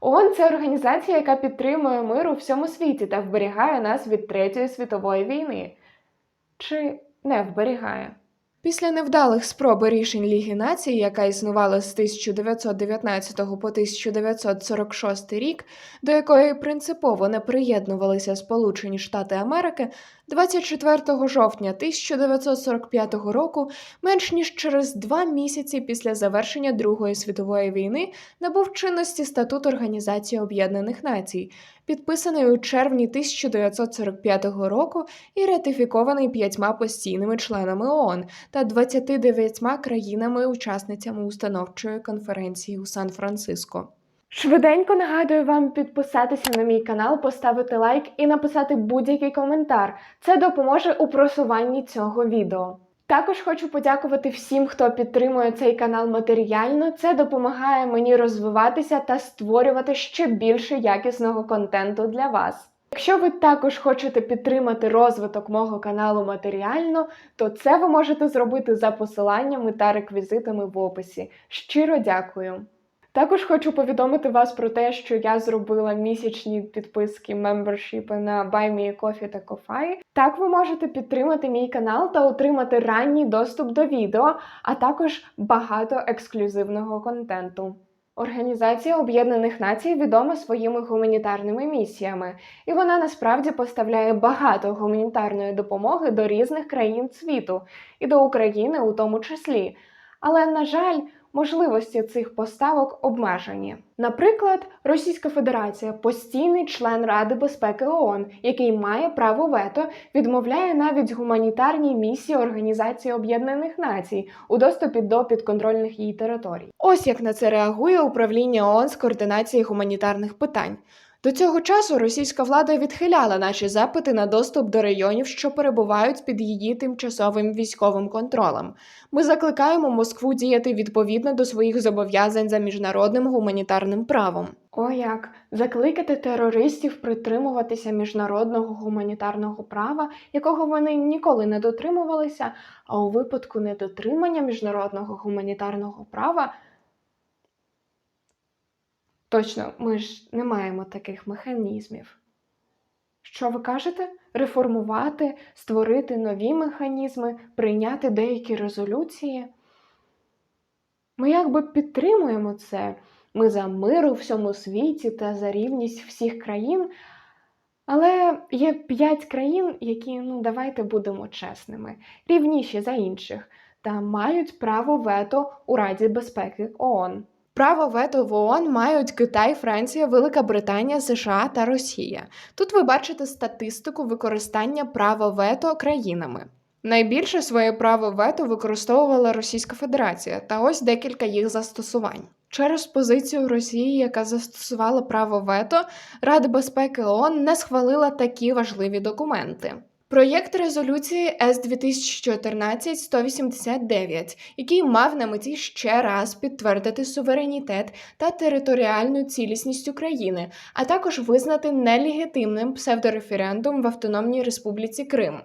ООН – це організація, яка підтримує мир у всьому світі та вберігає нас від Третьої світової війни. Чи не вберігає? Після невдалих спроб рішень Ліги націй, яка існувала з 1919 по 1946 рік, до якої принципово не приєднувалися Сполучені Штати Америки, 24 жовтня 1945 року, менш ніж через два місяці після завершення Другої світової війни, набув чинності статут Організації Об'єднаних Націй, підписаний у червні 1945 року і ратифікований п'ятьма постійними членами ООН та 29 країнами-учасницями установчої конференції у Сан-Франциско. Швиденько нагадую вам підписатися на мій канал, поставити лайк і написати будь-який коментар. Це допоможе у просуванні цього відео. Також хочу подякувати всім, хто підтримує цей канал матеріально. Це допомагає мені розвиватися та створювати ще більше якісного контенту для вас. Якщо ви також хочете підтримати розвиток мого каналу матеріально, то це ви можете зробити за посиланнями та реквізитами в описі. Щиро дякую! Також хочу повідомити вас про те, що я зробила місячні підписки мембершіпи на BuyMeCoffee та Ko-Fi. Так ви можете підтримати мій канал та отримати ранній доступ до відео, а також багато ексклюзивного контенту. Організація Об'єднаних Націй відома своїми гуманітарними місіями, і вона насправді поставляє багато гуманітарної допомоги до різних країн світу і до України у тому числі. Але, на жаль, можливості цих поставок обмежені. Наприклад, Російська Федерація, постійний член Ради безпеки ООН, який має право вето, відмовляє навіть гуманітарній місії Організації Об'єднаних Націй у доступі до підконтрольних їй територій. Ось як на це реагує управління ООН з координації гуманітарних питань. До цього часу російська влада відхиляла наші запити на доступ до районів, що перебувають під її тимчасовим військовим контролем. Ми закликаємо Москву діяти відповідно до своїх зобов'язань за міжнародним гуманітарним правом. О як закликати терористів притримуватися міжнародного гуманітарного права, якого вони ніколи не дотримувалися, а у випадку недотримання міжнародного гуманітарного права. Точно, ми ж не маємо таких механізмів. Що ви кажете? Реформувати, створити нові механізми, прийняти деякі резолюції? Ми якби підтримуємо це. Ми за мир у всьому світі та за рівність всіх країн. Але є п'ять країн, які, ну давайте будемо чесними, рівніші за інших, та мають право вето у Раді безпеки ООН. Право вето в ООН мають Китай, Франція, Велика Британія, США та Росія. Тут ви бачите статистику використання права вето країнами. Найбільше своє право вето використовувала Російська Федерація, та ось декілька їх застосувань. Через позицію Росії, яка застосувала право вето, Рада безпеки ООН не схвалила такі важливі документи. Проєкт резолюції С 2014-189, який мав на меті ще раз підтвердити суверенітет та територіальну цілісність України, а також визнати нелегітимним псевдореферендум в Автономній Республіці Крим.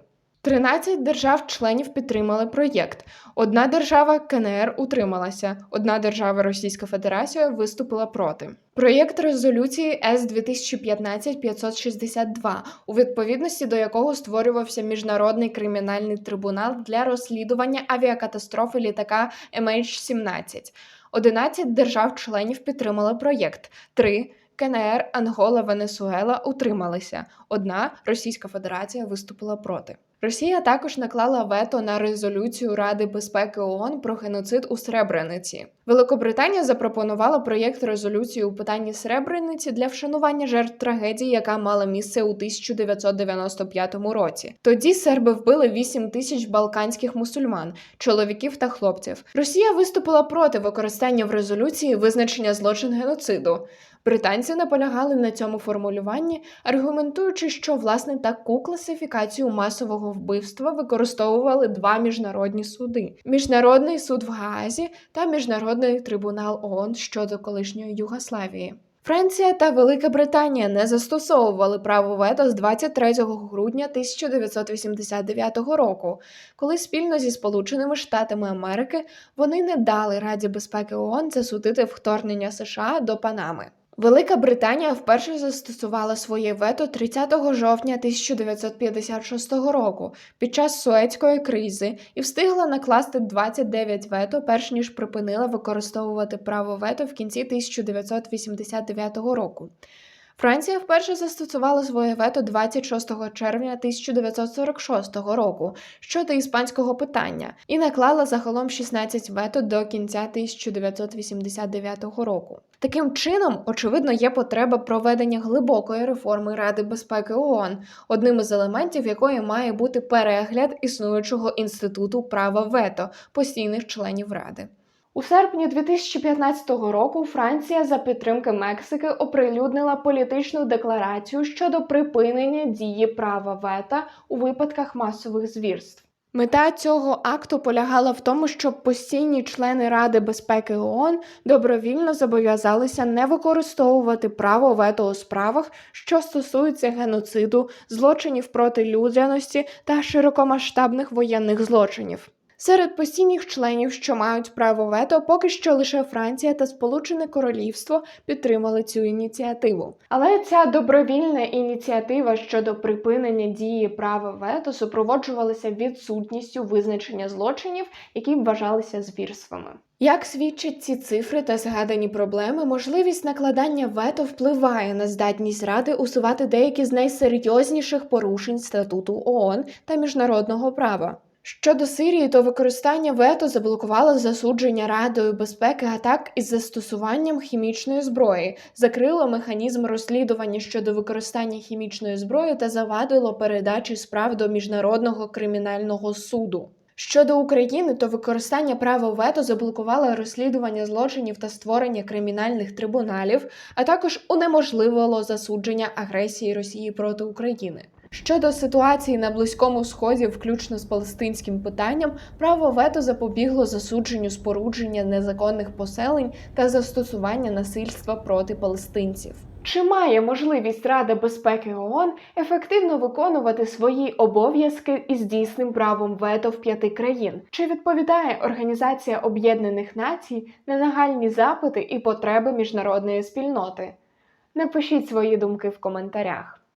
13 держав-членів підтримали проєкт. Одна держава КНР утрималася, одна держава Російська Федерація виступила проти. Проєкт резолюції С 2015-562, у відповідності до якого створювався міжнародний кримінальний трибунал для розслідування авіакатастрофи літака MH17. 11 держав-членів підтримали проєкт. 3 КНР, Ангола, Венесуела утрималися. Одна Російська Федерація виступила проти. Росія також наклала вето на резолюцію Ради безпеки ООН про геноцид у Сребрениці. Великобританія запропонувала проєкт резолюції у питанні Сребрениці для вшанування жертв трагедії, яка мала місце у 1995 році. Тоді серби вбили 8 тисяч балканських мусульман, чоловіків та хлопців. Росія виступила проти використання в резолюції визначення злочин геноциду. Британці наполягали на цьому формулюванні, аргументуючи, що власне таку класифікацію масового вбивства використовували два міжнародні суди: Міжнародний суд в Гаазі та Міжнародний трибунал ООН щодо колишньої Югославії. Франція та Велика Британія не застосовували право вето з 23 грудня 1989 року, коли спільно зі Сполученими Штатами Америки вони не дали Раді безпеки ООН засудити вторгнення США до Панами. Велика Британія вперше застосувала своє вето 30 жовтня 1956 року під час Суецької кризи і встигла накласти 29 вето, перш ніж припинила використовувати право вето в кінці 1989 року. Франція вперше застосувала своє вето 26 червня 1946 року щодо іспанського питання і наклала загалом 16 вето до кінця 1989 року. Таким чином, очевидно, є потреба проведення глибокої реформи Ради безпеки ООН, одним із елементів якої має бути перегляд існуючого інституту права вето постійних членів Ради. У серпні 2015 року Франція за підтримки Мексики оприлюднила політичну декларацію щодо припинення дії права вета у випадках масових звірств. Мета цього акту полягала в тому, щоб постійні члени Ради безпеки ООН добровільно зобов'язалися не використовувати право вето у справах, що стосуються геноциду, злочинів проти людяності та широкомасштабних воєнних злочинів. Серед постійних членів, що мають право вето, поки що лише Франція та Сполучене Королівство підтримали цю ініціативу. Але ця добровільна ініціатива щодо припинення дії права вето супроводжувалася відсутністю визначення злочинів, які вважалися звірствами. Як свідчать ці цифри та згадані проблеми, можливість накладання вето впливає на здатність Ради усувати деякі з найсерйозніших порушень статуту ООН та міжнародного права. Щодо Сирії, то використання вето заблокувало засудження Радою безпеки атак із застосуванням хімічної зброї, закрило механізм розслідування щодо використання хімічної зброї та завадило передачі справ до міжнародного кримінального суду. Щодо України, то використання права вето заблокувало розслідування злочинів та створення кримінальних трибуналів, а також унеможливило засудження агресії Росії проти України. Щодо ситуації на Близькому Сході, включно з палестинським питанням, право вето запобігло засудженню спорудження незаконних поселень та застосування насильства проти палестинців. Чи має можливість Рада безпеки ООН ефективно виконувати свої обов'язки із дійсним правом вето в п'яти країн? Чи відповідає Організація Об'єднаних Націй на нагальні запити і потреби міжнародної спільноти? Напишіть свої думки в коментарях.